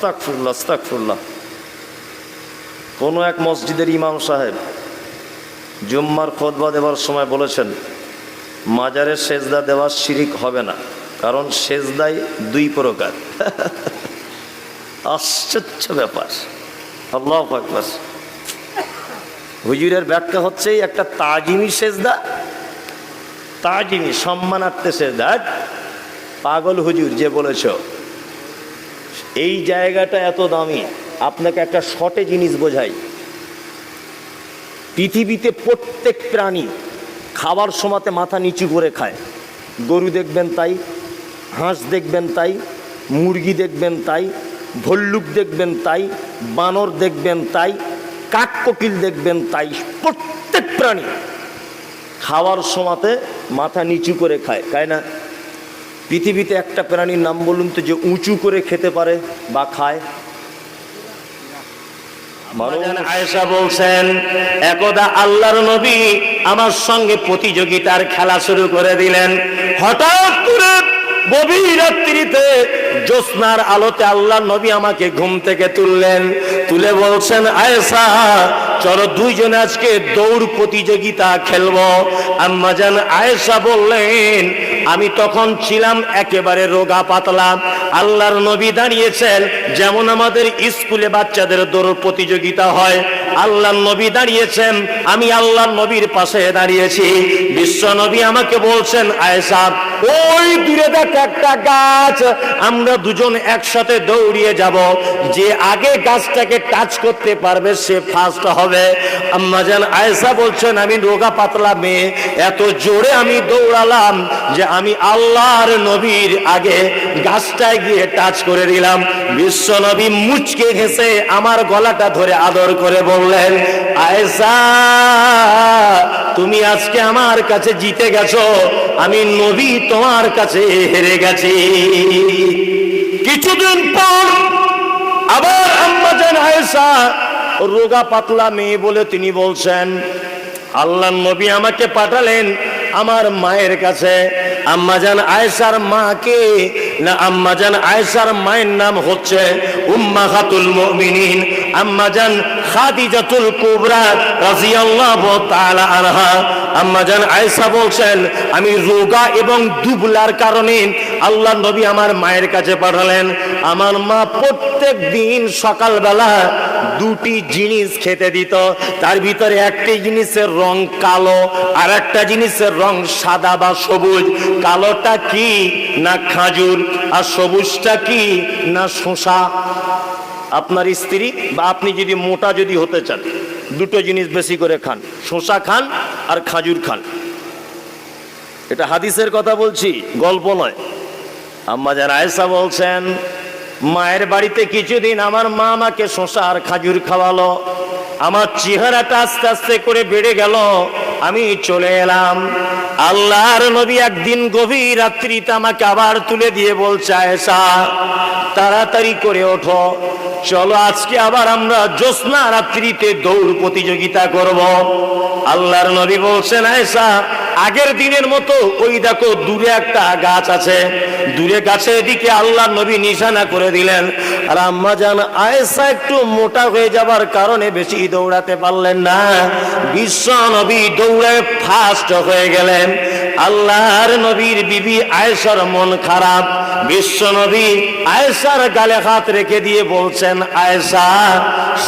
আস্তাক ফুল্লাহ আস্তাক ফুল্লাহ কোনো এক মসজিদের ইমাম সাহেব জুম্মার খোদবা দেওয়ার সময় বলেছেন মাজারের সেজদা দেওয়া শিরিক হবে না, কারণ সেজদাই দুই প্রকার। আশ্চর্য ব্যাপার। আল্লাহ হুজুরের ব্যাখ্যা হচ্ছে একটা তাজিমি সেজদা, তাজিমি সম্মানার্থে সেজদা। পাগল হুজুর যে বলেছ এই জায়গাটা এত দামি, আপনাকে একটা শর্টে জিনিস বোঝাই। পৃথিবীতে প্রত্যেক প্রাণী খাবার সময়তে মাথা নিচু করে খায়। গরু দেখবেন তাই, হাঁস দেখবেন তাই, মুরগি দেখবেন তাই, ভল্লুক দেখবেন তাই, বানর দেখবেন তাই কাকককিল দেখবেন তাই, প্রত্যেক প্রাণী খাওয়ার সময়তে মাথা নিচু করে খায়, তাই না? পৃথিবীতে একটা প্রাণীর নাম বলুন তো যে উঁচু করে খেতে পারে বা খায়? আয়েশা বলছেন, একদা আল্লাহর নবী আমার সঙ্গে প্রতিযোগিতার খেলা শুরু করে দিলেন। হঠাৎ করে গভীর জ্যোৎস্নার আলোতে আল্লাহ নবী আমাকে ঘুম থেকে তুললেন। তুলে বলছেন, আয়েশা, চলো দুইজনে আজকে দৌড় প্রতিযোগিতা খেলব। আম্মাজান আয়েশা বললেন, আমি তখন ছিলাম একেবারে রোগা পাতলা। আল্লাহর নবী দাঁড়িয়েছেন, যেমন আমাদের স্কুলে বাচ্চাদের দৌড় প্রতিযোগিতা হয় আল্লাহর নবী দাঁড়িয়েছেন, আমি আল্লাহর নবীর পাশে দাঁড়িয়েছি। বিশ্ব নবী আমাকে বলছেন, আয়েশা, ওই দূরে দেখ একটা গাছ, আমরা দুজন একসাথে দৌড়িয়ে যাব। যে আগে গাছটাকে টাচ করতে পারবে, সে ফার্স্ট হবে। আম্মাজান আয়েশা বলছেন, আমি রোগা পাতলা মেয়ে, এত জোরে আমি দৌড়ালাম যে আমি আল্লাহর নবীর আগে গাছটায় গিয়ে টাচ করে দিলাম বিশ্ব নবী মুচকে ঘেসে আমার গলাটা ধরে আদর করে বললেন আয়েশা তুমি আজকে আমার কাছে জিতে গেছো। আমি নবী তোমার কাছে হেরে গেছি। কিছুদিন পর আবার আম্মাজান আয়েশা রোগা পাতলা মেয়ে বলে তিনি বলছেন আল্লাহ নবী আমাকে পাঠালেন আমার মায়ের কাছে আম্মাজান আয়েশার মাকে, না আম্মাজান আয়েশার মায়ের নাম হচ্ছে উম্মাহাতুল মুমিনিন। আম্মাজান খাদিজাতুল কুবরা রাদিয়াল্লাহু তাআলা আনহা। আম্মাজান আয়েশা বলছেন, আমি রোগা এবং দুবলার কারণে আল্লাহ নবী আমার মায়ের কাছে পাঠালেন, আমার মা প্রত্যেক দিন সকালবেলা দুটি জিনিস খেতে দিত। তার ভিতরে একটি জিনিসের রং কালো আর একটা জিনিসের রং সাদা বা সবুজ। কালোটা কি না খাজুর? আর সবুজটা কি না শোষা আপনার স্ত্রী বা আপনি যদি মোটা যদি হতে চান, দুটো জিনিস বেশি করে খান শোষা খান আর খাজুর খান। এটা হাদিসের কথা বলছি, গল্প নয়। আম্মা যান আয়েশা বলছেন, মায়ের বাড়িতে কিছুদিন আমার মা আমাকে শশা আর খাজুর খাওয়ালো, আমার চেহারাটা আস্তে আস্তে করে বেড়ে গেল, আমি চলে এলাম। আল্লাহর নবী একদিন গভীর রাত্রিতে আমাকে আবার তুলে দিয়ে বলছে, আয়েশা, তাড়াতাড়ি করে ওঠো, চলো আজকে আবার আমরা জ্যোৎস্না রাত্রিতে দৌড় প্রতিযোগিতা করব। আল্লাহর নবী বলছেন, আয়েশা আগের দিনের মতো ওই দেখো দূরে একটা গাছ আছে। দূরে গাছের দিকে আল্লাহ নবী নিশানা করে দিলেন। আর আম্মা জান আয়েশা একটু মোটা হয়ে যাবার কারণে বেশি দৌড়াতে পারলেন না। বিশ্ব নবী দৌড়ে ফাস্ট হয়ে গেলেন। আল্লাহর নবীর বিবি আয়েশার মন খারাপ। বিশ্ব নবী আয়েশার গালে হাত রেখে দিয়ে বলছেন, আয়েশা,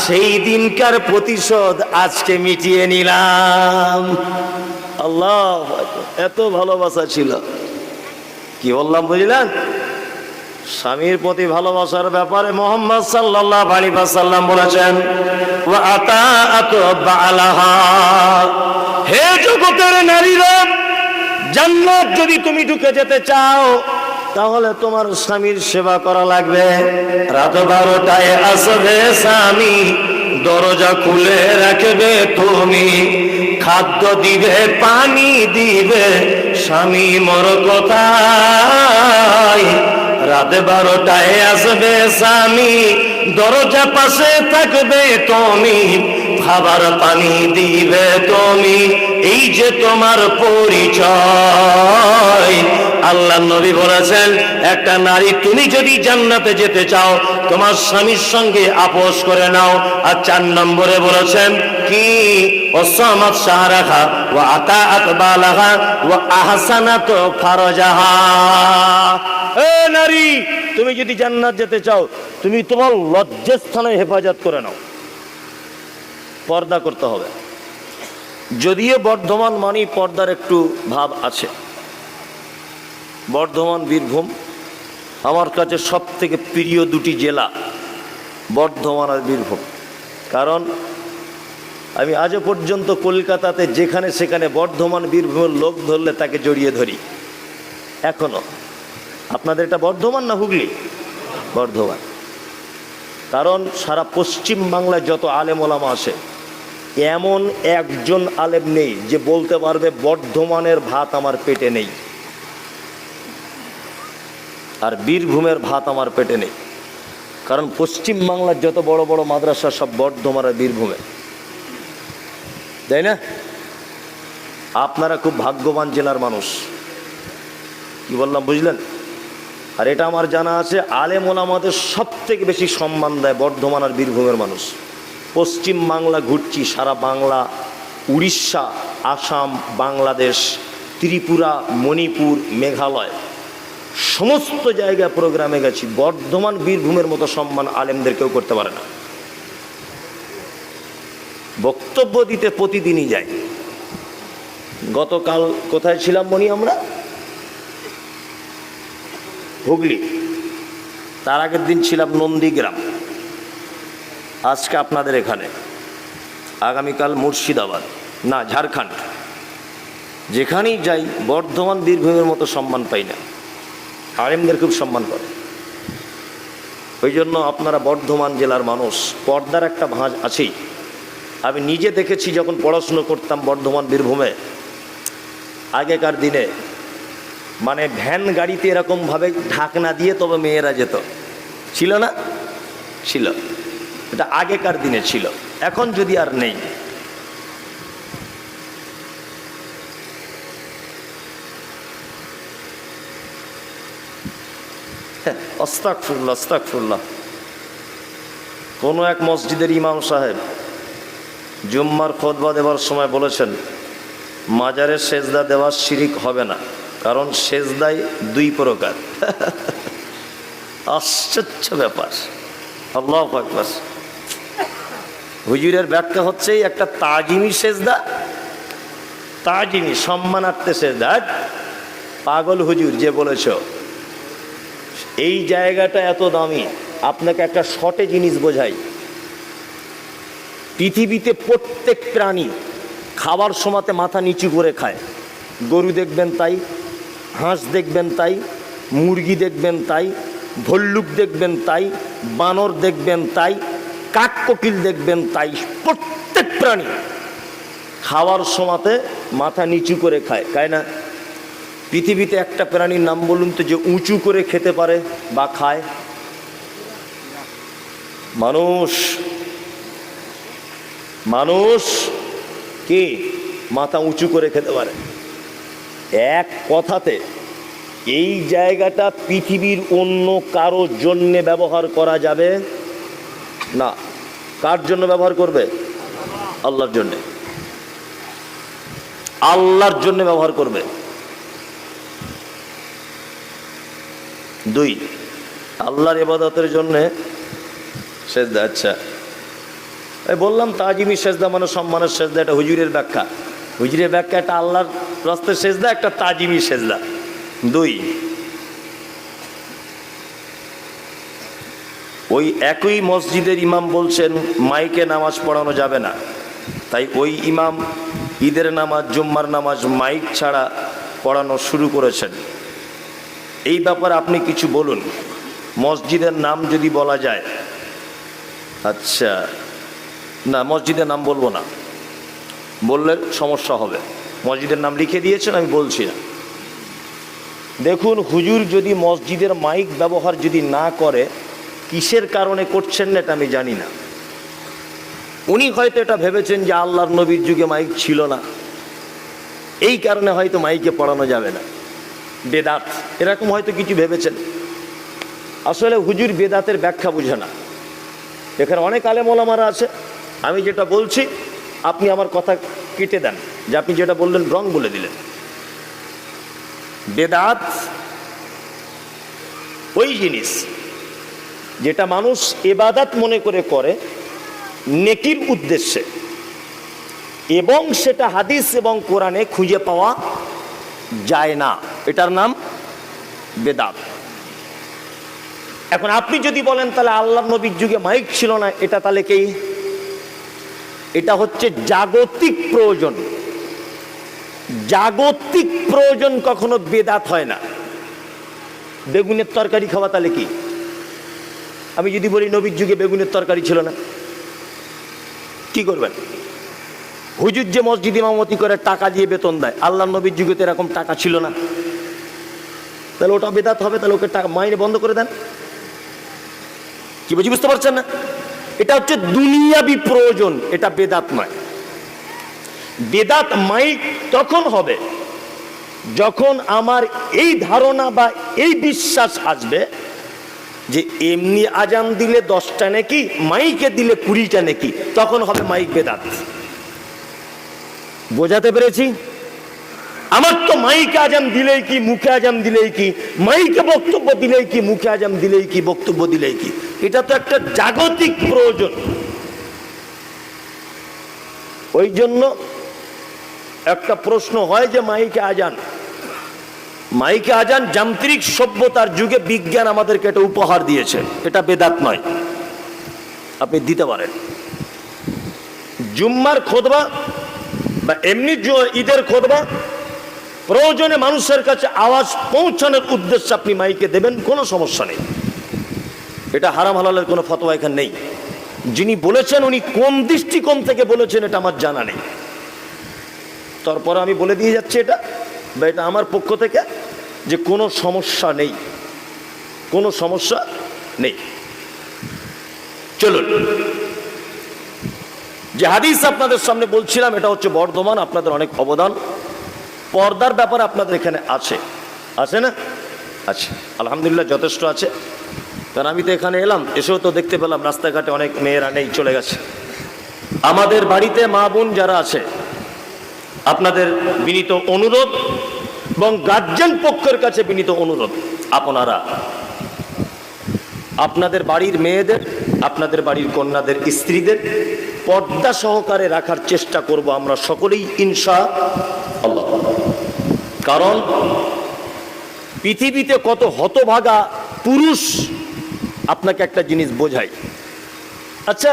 সেই দিনকার প্রতিশোধ আজকে মিটিয়ে নিলাম। আল্লাহ এত ভালোবাসা ছিল। কি বললাম, বুঝলেন? স্বামীর প্রতি ভালোবাসার ব্যাপারে মোহাম্মদ সাল্লাল্লাহু আলাইহি ওয়াসাল্লাম বলেছেন হে জগতের নারীরা, জান্নাত যদি তুমি ঢুকে যেতে চাও, তাহলে তোমার স্বামীর সেবা করা লাগবে। রাত বারোটায় আসবে স্বামী, দরজা খুলে রাখবে তুমি। খাদ্য দিবে, পানি দিবে, স্বামী মর কোথায়। রাতে বারোটায় আসবে স্বামী, দরজা পাশে থাকবে তুমি। খাবার পানি দিবে তুমি। এই যে তোমার পরিচয়। আল্লাহ নবী বলেছেন, একটা নারী তুমি যদি জান্নাতে যেতে চাও, তোমার স্বামীর সঙ্গে আপোষ করে নাও। আর চার নম্বরে বলেছেন, কি? ওসামাত শাহরাখা ও আতাআত বালাহা ও আহসানাত ফারজাহা। এ নারী, তুমি যদি জান্নাত যেতে চাও, তুমি তোমার লজ্জাস্থানে হেফাজত করে নাও। পর্দা করতে হবে। যদিও বর্ধমান মানি পর্দার একটু ভাব আছে। বর্ধমান বীরভূম আমার কাছে সব থেকে প্রিয় দুটি জেলা বর্ধমান আর বীরভূম। কারণ আমি আজও পর্যন্ত কলকাতাতে যেখানে সেখানে বর্ধমান বীরভূমের লোক ধরলে তাকে জড়িয়ে ধরি। এখনও। আপনাদের এটা বর্ধমান না হুগলি? বর্ধমান। কারণ সারা পশ্চিম বাংলায় যত আলেম ওলামা আছে এমন একজন আলেম নেই যে বলতে পারবে, বর্ধমানের ভাত আমার পেটে নেই। আর বীরভূমের ভাত আমার পেটে নেই। কারণ পশ্চিম বাংলার যত বড় বড় মাদ্রাসা, সব বর্ধমান আর বীরভূমে তাই না? আপনারা খুব ভাগ্যবান জেলার মানুষ। কি বললাম, বুঝলেন? আর এটা আমার জানা আছে, আলেম ওলামাদের সব থেকে বেশি সম্মান দেয় বর্ধমান আর বীরভূমের মানুষ। পশ্চিম বাংলা ঘুরছি, সারা বাংলা, উড়িষ্যা, আসাম, বাংলাদেশ, ত্রিপুরা, মণিপুর, মেঘালয়। সমস্ত জায়গায় প্রোগ্রামে গেছি। বর্ধমান, বীরভূমের মতো সম্মান আলেমদের কেউ করতে পারে না। বক্তব্য দিতে প্রতিদিনই যাই। গতকাল কোথায় ছিলাম মনি আমরা? হুগলি। তার আগের দিন ছিলাম নন্দীগ্রাম। আজকে আপনাদের এখানে। আগামীকাল মুর্শিদাবাদ, না, ঝাড়খণ্ড। যেখানেই যাই, বর্ধমান বীরভূমের মতো সম্মান পাই না। আরেমদের খুব সম্মান করে। ওই জন্য আপনারা বর্ধমান জেলার মানুষ, পর্দার একটা ভাঁজ আছেই। আমি নিজে দেখেছি যখন পড়াশুনো করতাম বর্ধমান বীরভূমে। আগেকার দিনে মানে ভ্যান গাড়িতে এরকমভাবে ঢাকনা দিয়ে তবে মেয়েরা যেত। ছিল না? ছিল। এটা আগেকার দিনে ছিল। এখন যদি আর নেই। অস্তাক ফুল্লা কোনো এক মসজিদের ইমাম সাহেব জুম্মার খোদবা দেওয়ার সময় বলেছেন মাজারের সেজদা দেওয়া শিরিক হবে না, কারণ সেজদাই দুই প্রকার। আশ্চর্য ব্যাপার। আল্লাহ আকবার। হুজুরের ব্যাখ্যা হচ্ছে একটা তাজিমি সেজদা তাজিমি সম্মানার্থে সেজদা? পাগল হুজুর যে বলেছ, এই জায়গাটা এত দামি, আপনাকে একটা শর্টে জিনিস বোঝাই পৃথিবীতে প্রত্যেক প্রাণী খাবার সময়তে মাথা নিচু করে খায় গরু দেখবেন তাই, হাঁস দেখবেন তাই, মুরগি দেখবেন তাই, ভল্লুক দেখবেন তাই, বানর দেখবেন তাই কাকককিল দেখবেন তাই প্রত্যেক প্রাণী খাওয়ার সময়তে মাথা নিচু করে খায়, তাই না? পৃথিবীতে একটা প্রাণীর নাম বলুন তো যে উঁচু করে খেতে পারে বা খায়। মানুষ। মানুষ কি মাথা উঁচু করে খেতে পারে? এক কথাতে এই জায়গাটা পৃথিবীর অন্য কারোর জন্যে ব্যবহার করা যাবে না। কার জন্য ব্যবহার করবে? আল্লাহর জন্যে। আল্লাহর জন্য ব্যবহার করবে। দুই, আল্লাহর ইবাদতের জন্যে সেজদা আচ্ছা। এই বললাম, তাজিমি সেজদা মানে সম্মানের সেজদা, এটা হুজুরের ব্যাখ্যা। হুজুরের ব্যাখ্যা, একটা আল্লাহর রাস্তার সেজদা, একটা তাজিমি সেজদা। দুই ওই একই মসজিদের ইমাম বলছেন, মাইকে নামাজ পড়ানো যাবে না। তাই ওই ইমাম ঈদের নামাজ, জুম্মার নামাজ মাইক ছাড়া পড়ানো শুরু করেছেন। এই ব্যাপারে আপনি কিছু বলুন। মসজিদের নাম যদি বলা যায়। আচ্ছা না, মসজিদের নাম বলব না। বললে সমস্যা হবে। মসজিদের নাম লিখে দিয়েছেন, আমি বলছি না। দেখুন, হুজুর যদি মসজিদের মাইক ব্যবহার যদি না করে কিসের কারণে করছেন না এটা আমি জানি না। উনি হয়তো এটা ভেবেছেন যে আল্লাহর নবীর যুগে মাইক ছিল না। এই কারণে হয়তো মাইকে পড়ানো যাবে না। বেদাত, এরকম হয়তো কিছু ভেবেছেন। আসলে হুজুর বেদাতের ব্যাখ্যা বুঝে না। এখানে অনেক আলেম ওলামারা আছে। আমি যেটা বলছি, আপনি আমার কথা কেটে দেন। যে আপনি যেটা বললেন রং বলে দিলেন। বেদাত ওই জিনিস যেটা মানুষ এবাদাত মনে করে করে, নেকির উদ্দেশ্যে। এবং সেটা হাদিস এবং কোরআনে খুঁজে পাওয়া যায় না। এটার নাম বেদাত। এখন আপনি যদি বলেন তাহলে আল্লাহ নবীর যুগে মাইক ছিল না, এটা তাহলে কি? এটা হচ্ছে জাগতিক প্রয়োজন। জাগতিক প্রয়োজন কখনো বেদাত হয় না। বেগুনের তরকারি খাওয়া তাহলে কি? আমি যদি বলি নবীর যুগে বেগুনের তরকারি ছিল না, কি করবেন? হুজুর যে মসজিদ ইমামতি করে টাকা দিয়ে বেতন দেয়, আল্লাহ নবীর যুগে তো এরকম টাকা ছিল না। তাহলে ওটা বেদাত হবে, তাহলে ওকে টাকা মাইনে বন্ধ করে দেন। কি বুঝি বুঝতে পারছেন না? এটা হচ্ছে দুনিয়াবি প্রয়োজন, এটা বেদাত নয়। বেদাত মাইক তখন হবে, যখন আমার এই ধারণা বা এই বিশ্বাস আসবে যে এমনি আজান দিলে দশটা নাকি, মাইকে দিলে কুড়িটা নাকি, তখন হবে মাইক বেদাত বোঝাতে পেরেছি? আমার তো মাইকে আজাম দিলেই কি, মুখে আজাম দিলেই কি, মাইকে বক্তব্য দিলেই কি, মুখে আজাম দিলেই কি, বক্তব্য দিলেই কি। এটা তো একটা জাগতিক প্রয়োজন। ওই জন্য একটা প্রশ্ন হয় যে মাইকে আজান মাইকে আজান যান্ত্রিক সভ্যতার যুগে বিজ্ঞান আমাদেরকে এটা উপহার দিয়েছে। এটা বেদাত নয়। আপনি দিতে পারেন। জুম্মার খোদবা বা এমনি ঈদের খোদবা, প্রয়োজনে মানুষের কাছে আওয়াজ পৌঁছানোর উদ্দেশ্যে আপনি মাইকে দেবেন, কোনো সমস্যা নেই। এটা হারাম হালালের কোনো ফতোয়া এখানে নেই। যিনি বলেছেন, উনি কোন দৃষ্টিকোণ থেকে বলেছেন, এটা আমার জানা নেই। তারপরে আমি বলে দিয়ে যাচ্ছি এটা। বা এটা আমার পক্ষ থেকে যে কোনো সমস্যা নেই। কোনো সমস্যা নেই। চলুন। যে হাদিস আপনাদের সামনে বলছিলাম, এটা হচ্ছে বর্ধমান, আপনাদের অনেক অবদান। পর্দার ব্যাপারে আপনাদের এখানে আছে। আছে না? আছে। আলহামদুলিল্লাহ যথেষ্ট আছে। কারণ আমি তো এখানে এলাম, এসেও তো দেখতে পেলাম, রাস্তাঘাটে অনেক মেয়েরা নেই, চলে গেছে। আমাদের বাড়িতে মা বোন যারা আছে আপনাদের বিনীত অনুরোধ এবং গার্জেন পক্ষের কাছে বিনীত অনুরোধ। আপনারা, আপনাদের বাড়ির মেয়েদের, আপনাদের বাড়ির কন্যাদের, স্ত্রীদের পর্দা সহকারে রাখার চেষ্টা করব আমরা সকলেই, ইনশা আল্লাহ। কারণ পৃথিবীতে কত হতভাগা পুরুষ আপনাকে একটা জিনিস বোঝাই আচ্ছা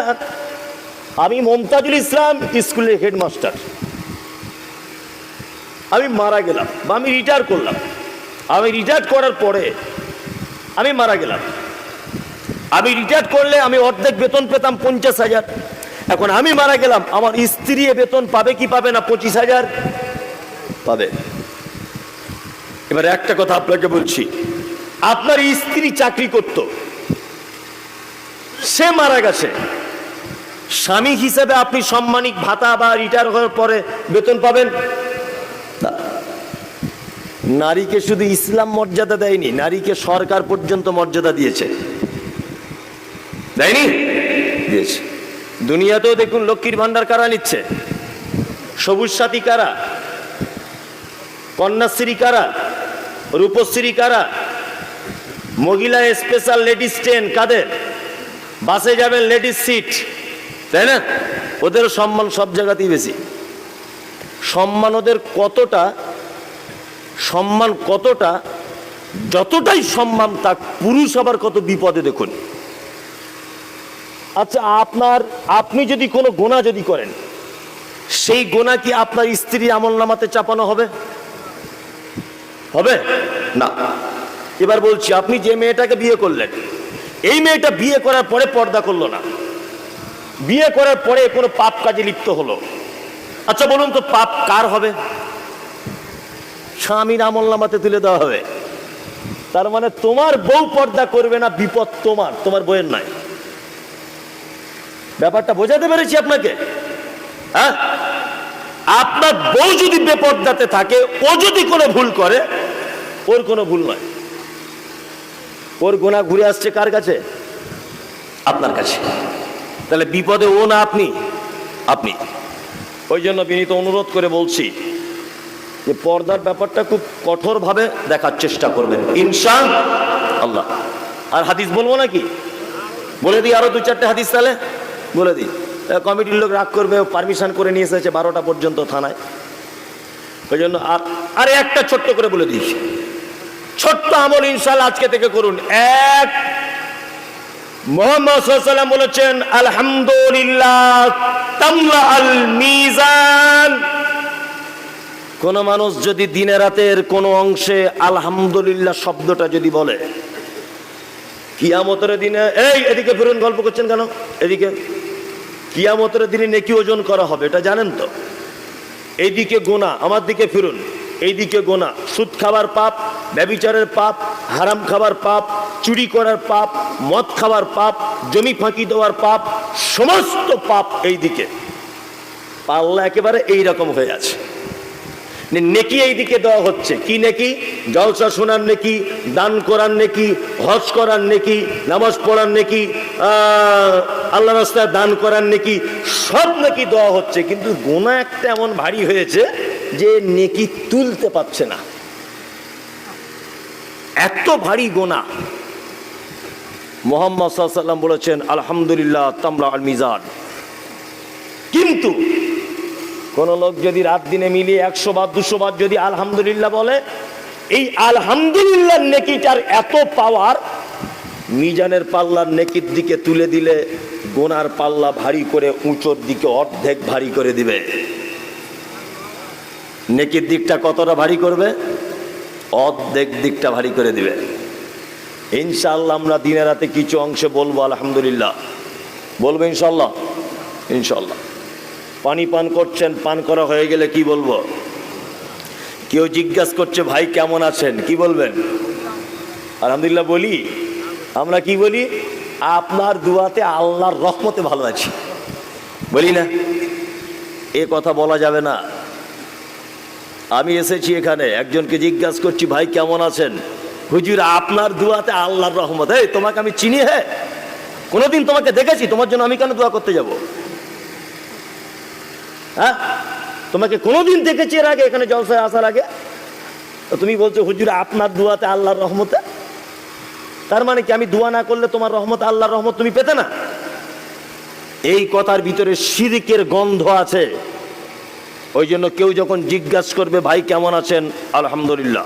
আমি মমতাজুল ইসলাম স্কুলের হেডমাস্টার। আমি মারা গেলাম বা আমি রিটায়ার করলাম। আমি রিটায়ার করার পরে আমি মারা গেলাম। আমি রিটায়ার করলে আমি অর্ধেক বেতন পেতাম পঞ্চাশ হাজার। এখন আমি মারা গেলাম, আমার স্ত্রী বেতন পাবে কি পাবে না পঁচিশ হাজার? পাবে। এবার একটা কথা আপনাকে বলছি, আপনার স্ত্রী চাকরি করত। সে মারা গেছে। স্বামী হিসেবে আপনি সম্মানিক ভাতা বা রিটায়ার হওয়ার পরে বেতন পাবেন। নারীকে শুধু ইসলাম মর্যাদা দেয়নি, নারীকে সরকার পর্যন্ত মর্যাদা দিয়েছে। দেয়নি? দিয়েছে। দুনিয়াতেও দেখুন লক্ষ্মীর ভান্ডার কারা নিচ্ছে? সবুজ সাথী কারা? কন্যাশ্রী কারা? রূপশ্রী কারা? মহিলা স্পেশাল লেডিস ট্রেন কাদের? বাসে যাবেন লেডিস সিট তাই না? ওদের সম্মান সব জায়গাতেই বেশি। সম্মান ওদের কতটা সম্মান কতটা, যতটাই সম্মান তার পুরুষ আবার কত বিপদে দেখুন। আচ্ছা আপনার, আপনি যদি কোনো গোনা যদি করেন, সেই গোনা কি আপনার স্ত্রী আমল নামাতে চাপানো হবে? হবে? না। এবার বলছি, আপনি যে মেয়েটাকে বিয়ে করলেন, এই মেয়েটা বিয়ে করার পরে পর্দা করল না। বিয়ে করার পরে কোনো পাপ কাজে লিপ্ত হলো। আচ্ছা বলুন তো পাপ কার হবে? স্বামীর আমল নামাতে তুলে দেওয়া হবে। তার মানে তোমার বউ পর্দা করবে না, বিপদ তোমার তোমার বইয়ের নয় ব্যাপারটা বোঝাতে পেরেছি আপনাকে? হ্যাঁ? আপনার বউ যদি বেপর্দাতে থাকে, ও যদি কোনো ভুল করে, ওর কোনো ভুল নয়। ওর গোনা ঘুরে আসছে কার কাছে? আপনার কাছে। তাহলে বিপদে ও না আপনি আপনি। ওই জন্য বিনীত অনুরোধ করে বলছি যে পর্দার ব্যাপারটা খুব কঠোরভাবে দেখার চেষ্টা করবেন। ইনশা আল্লাহ। আর হাদিস বলব নাকি? বলে দিই আরও দু চারটে হাদিস তাহলে। বলে দিই। কমিটির লোক রাগ করবে পারমিশন করে নিয়ে এসেছে বারোটা পর্যন্ত থানায়। ওই জন্য আর, আরে একটা ছোট্ট করে বলে দিয়েছি ছোট্ট আমল ইনশাল্লাহ আজকে থেকে করুন। এক, মোহাম্মদ সাল্লাম বলেছেন, আলহামদুলিল্লাহ তামলা আল মিজান কোন মানুষ যদি দিনে রাতের কোন অংশে আলহামদুলিল্লাহ শব্দটা যদি বলে, কিয়ামতের দিনে, এই, এদিকে ফিরুন, গল্প করছেন কেন? এদিকে, কিয়ামতের দিনে নেকি ওজন করা হবে, এটা জানেন তো? এইদিকে গোনা, আমার দিকে ফিরুন, এইদিকে গোনা, সুদ খাবার পাপ, ব্যবিচারের পাপ, হারাম খাবার পাপ, চুরি করার পাপ, মদ খাবার পাপ, জমি ফাঁকি দেওয়ার পাপ, সমস্ত পাপ এইদিকে। পাল্লা একেবারে এই রকম হয়ে আছে। নেকি এইদিকে দেওয়া হচ্ছে। কি নেকি? জলসা শোনার নেকি, দান করার নেকি, হজ করার নেকি, নামাজ পড়ার নেকি আল্লাহ রাস্তায় দান করার নেকি, সব নেকি দেওয়া হচ্ছে। কিন্তু গোনা একটা এমন ভারী হয়েছে যে নেকি তুলতে পারছে না। এত ভারী গোনা। মোহাম্মদ সাল্লাম বলেছেন, আলহামদুলিল্লাহ তামলা আল মিজান। কিন্তু কোন লোক যদি রাত দিনে মিলিয়ে একশো বার, দুশো বার যদি আলহামদুলিল্লাহ বলে, এই আলহামদুলিল্লাহ নেকিটার এত পাওয়ার মিজানের পাল্লার নেকির দিকে তুলে দিলে গোনার পাল্লা ভারী করে উঁচোর দিকে অর্ধেক ভারী করে দিবে। নেকির দিকটা কতটা ভারী করবে? অর্ধেক দিকটা ভারী করে দিবে। ইনশাআল্লাহ আমরা দিনে রাতে কিছু অংশে বলব আলহামদুলিল্লাহ। বলব ইনশাল্লাহ ইনশাল্লাহ পানি পান করছেন, পান করা হয়ে গেলে কি বলব? কেউ জিজ্ঞাসা করছে, ভাই, কেমন আছেন? কি বলবেন? আলহামদুলিল্লাহ বলি। আমরা কি বলি? আপনার দুয়াতে আল্লাহর রহমতে ভালো আছি। বলি না। এ কথা বলা যাবে না। আমি এসেছি এখানে, একজনকে জিজ্ঞাসা করছি, ভাই, কেমন আছেন? হুজুর, আপনার দুয়াতে আল্লাহর রহমত। এই, তোমাকে আমি চিনি হ্যাঁ? কোনোদিন তোমাকে দেখেছি, তোমার জন্য আমি কেন দোয়া করতে যাব? হ্যাঁ? তোমাকে কোনোদিন দেখেছি এর আগে, এখানে জলসায় আসার আগে। তো তুমি বলছো, হুজুর, আপনার দুয়াতে আল্লাহর রহমতে? তার মানে কি আমি দোয়া না করলে তোমার রহমত, আল্লাহর রহমত তুমি পেতে না? এই কথার ভিতরে সিরিকের গন্ধ আছে। ওই জন্য কেউ যখন জিজ্ঞাসা করবে, ভাই, কেমন আছেন? আলহামদুলিল্লাহ।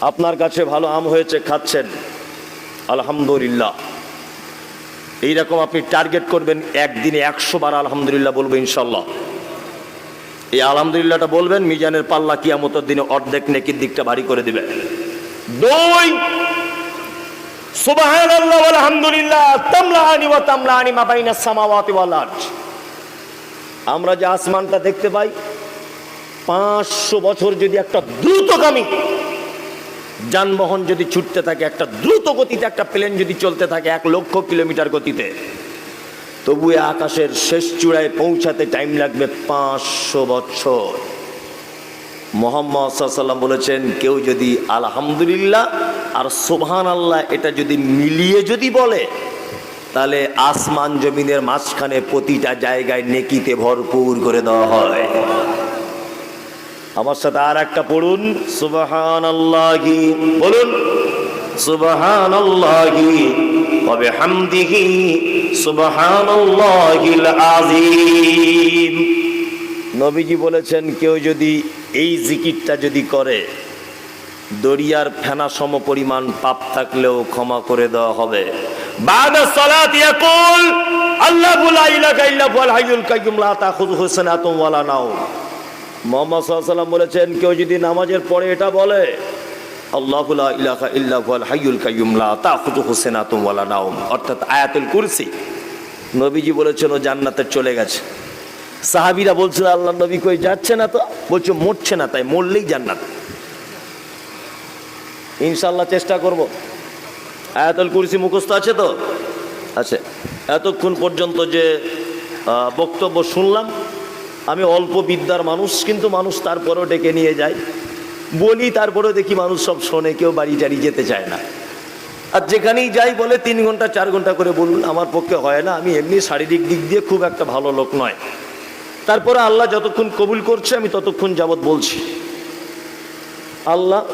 আপনার কাছে ভালো আম হয়েছে, খাচ্ছেন। আলহামদুলিল্লাহ। এইরকম আপনি টার্গেট করবেন, একদিনে একশো বার আলহামদুলিল্লাহ বলব ইনশাল্লাহ এই আলহামদুলিল্লাহটা বলবেন, মিজানের পাল্লা কিয়ামতের দিনে অর্ধেক নেকির দিকটা ভারী করে দিবে। দুই আলহামদুলিল্লাহ ওয়া তামলাআনি মা আরজ আমরা যে আসমানটা দেখতে পাই, পাঁচশো বছর যদি একটা দ্রুতগামী যানবাহন যদি ছুটতে থাকে, একটা দ্রুত গতিতে একটা প্লেন যদি চলতে থাকে, এক লক্ষ কিলোমিটার গতিতে তবু আকাশের শেষ চূড়ায় পৌঁছাতে টাইম লাগবে পাঁচশো বছর। মোহাম্মদ সাল্লাম বলেছেন, কেউ যদি আলহামদুলিল্লাহ আর সোভান আল্লাহ এটা যদি মিলিয়ে যদি বলে, তাহলে আসমান জমিনের মাঝখানে প্রতিটা জায়গায় নেকিতে ভরপুর করে দেওয়া হয়। আমার সাথে আর একটা পড়ুন। সুবাহান বলুন। সুবাহান হবে হামদিহি সুবাহান আজিম নবীজি বলেছেন, কেউ যদি এই জিকিরটা যদি করে, দরিয়ার ফেনা সম পরিমাণ পাপ থাকলেও ক্ষমা করে দেওয়া হবে। আল্লাহু মোহাম্মদ সাল্লাম বলেছেন, কেউ যদি নামাজের পরে এটা বলে অর্থাৎ নবীজি বলেছেন, ও চলে গেছে। সাহাবীরা বলছিল আল্লাহ নবী কই যাচ্ছে না তো? বলছে, মরছে না তাই, মরলেই জান্নাত। ইনশাল্লাহ চেষ্টা করব। আয়াতুল কুরসি মুখস্থ আছে তো? আচ্ছা এতক্ষণ পর্যন্ত যে বক্তব্য শুনলাম আমি অল্প বিদ্যার মানুষ, কিন্তু মানুষ তারপরেও ডেকে নিয়ে যায়। বলি, তারপরেও দেখি মানুষ সব শোনে, কেউ বাড়ি টাড়ি যেতে চায় না। আর যেখানেই যাই বলে, তিন ঘণ্টা, চার ঘণ্টা করে বলুন, আমার পক্ষে হয় না। আমি এমনি শারীরিক দিক দিয়ে খুব একটা ভালো লোক নয়। তারপরে আল্লাহ যতক্ষণ কবুল করছে, আমি ততক্ষণ যাবৎ বলছি। আল্লাহ,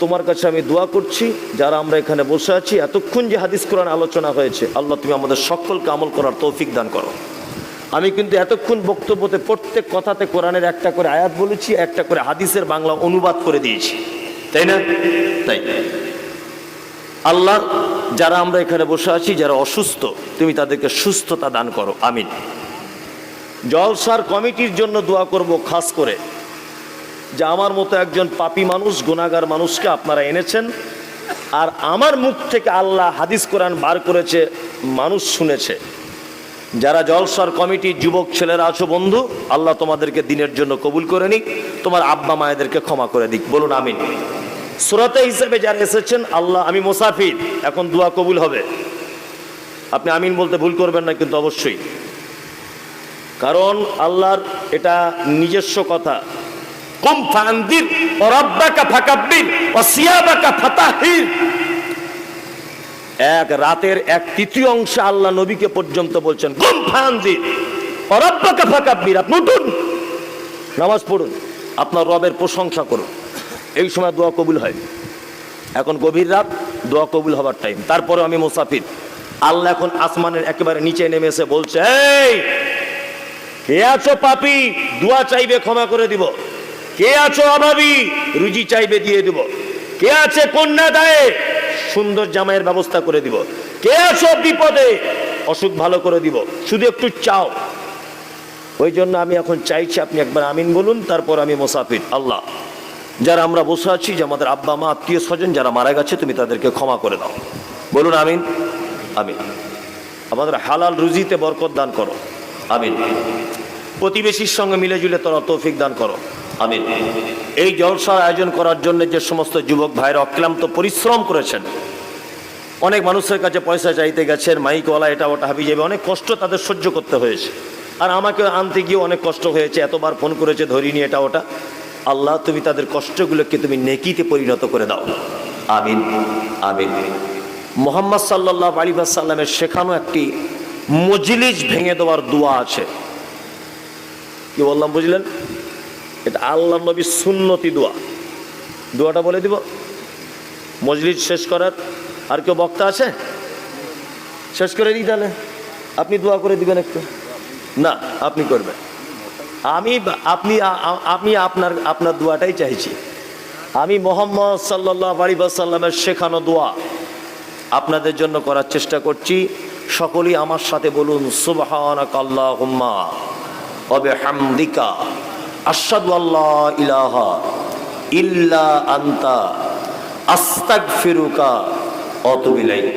তোমার কাছে আমি দোয়া করছি, যারা আমরা এখানে বসে আছি, এতক্ষণ যে হাদিস কোরআন আলোচনা হয়েছে, আল্লাহ তুমি আমাদের সকলকে আমল করার তৌফিক দান করো। আমি কিন্তু এতক্ষণ বক্তব্যতে প্রত্যেক কথাতে কোরআনের একটা করে আয়াত বলেছি, একটা করে হাদিসের বাংলা অনুবাদ করে দিয়েছি। তাই না? তাই। আল্লাহ, যারা আমরা এখানে বসে আছি, যারা অসুস্থ, তুমি তাদেরকে সুস্থতা দান করো। আমিন। জলসার কমিটির জন্য দোয়া করব খাস করে, যে আমার মতো একজন পাপী মানুষ গুণাগার মানুষকে আপনারা এনেছেন, আর আমার মুখ থেকে আল্লাহ হাদিস কোরআন বার করেছে, মানুষ শুনেছে। যারা জলসার কমিটির যুবক ছেলেরা আছো বন্ধু, আল্লাহ তোমাদেরকে দিনের জন্য কবুল করে নিক, তোমার আব্বা মায়েদেরকে ক্ষমা করে দিক। বলুন আমিন। শ্রোতা হিসেবে যারা এসেছেন, আল্লাহ, আমি মোসাফির, এখন দোয়া কবুল হবে। আপনি আমিন বলতে ভুল করবেন না, কিন্তু অবশ্যই। কারণ আল্লাহর এটা নিজস্ব কথা। কম ফান্দির অরাব্বাকা ফাকাব্বির অসিয়াবাকা ফাতাহির। এক রাতের এক তৃতীয় অংশ আল্লাহ নবীকে পর্যন্ত বলছেন কম ফান্দির অরাব্বাকা আপনি উঠুন। নামাজ পড়ুন। আপনার রবের প্রশংসা করুন। এই সময় দোয়া কবুল হয়। এখন গভীর রাত, দোয়া কবুল হবার টাইম তারপরে আমি মুসাফির। আল্লাহ এখন আসমানের একেবারে নিচে নেমে এসে বলছে এই কে আছো পাপি? দোয়া চাইবে, ক্ষমা করে দিব। কে আছো অভাবী? রুজি চাইবে, দিয়ে দিব। কে আছে কন্যা দায়ে সুন্দর জামাইয়ের ব্যবস্থা করে দিব। কে আছো বিপদে? অসুখ ভালো করে দিব। শুধু একটু চাও। ওই জন্য আমি এখন চাইছি আপনি একবার আমিন বলুন, তারপর আমি মোসাফির। আল্লাহ, যারা আমরা বসে আছি, যে আমাদের আব্বা, মা, আত্মীয় স্বজন যারা মারা গেছে, তুমি তাদেরকে ক্ষমা করে দাও। বলুন আমিন। আমিন। আমাদের হালাল রুজিতে বরকত দান করো। আমিন। প্রতিবেশীর সঙ্গে মিলে জুলে তোরা তৌফিক দান করো। আমিন। এই জলসার আয়োজন করার জন্য যে সমস্ত যুবক ভাইরা অক্লান্ত পরিশ্রম করেছেন, অনেক মানুষের কাছে পয়সা চাইতে গেছেন, মাইকওয়ালা এটা ওটা হাবি যাবে, অনেক কষ্ট তাদের সহ্য করতে হয়েছে। আর আমাকে আনতে গিয়ে অনেক কষ্ট হয়েছে, এতবার ফোন করেছে, ধরিনি এটা ওটা। আল্লাহ, তুমি তাদের কষ্টগুলোকে তুমি নেকিতে পরিণত করে দাও। আমিন আমিন। মোহাম্মদ সাল্লাহ আলী সাল্লামের শেখানো একটি মজলিস ভেঙে দেওয়ার দোয়া আছে। কি বললাম, বুঝলেন? এটা আল্লাহ নবী সুন্নতি দোয়া। দোয়াটা বলে দিব। মজলিস শেষ করার আর কেউ বক্তা আছে? শেষ করে দিই তাহলে? আপনি দোয়া করে দিবেন একটু। না, আপনি করবেন। আমি আপনি আমি আপনার আপনার দোয়াটাই চাইছি। আমি মোহাম্মদ সাল্লাহ আলী সাল্লামের শেখানো দোয়া আপনাদের জন্য করার চেষ্টা করছি। সকলেই আমার সাথে বলুন সুবহানাক আল্লাহুম্মা ওয়া বিহামদিকা। ইলাহা ইল্লা আন্তা আস্তাগফিরুকা ওয়া আতুবু ইলাইক।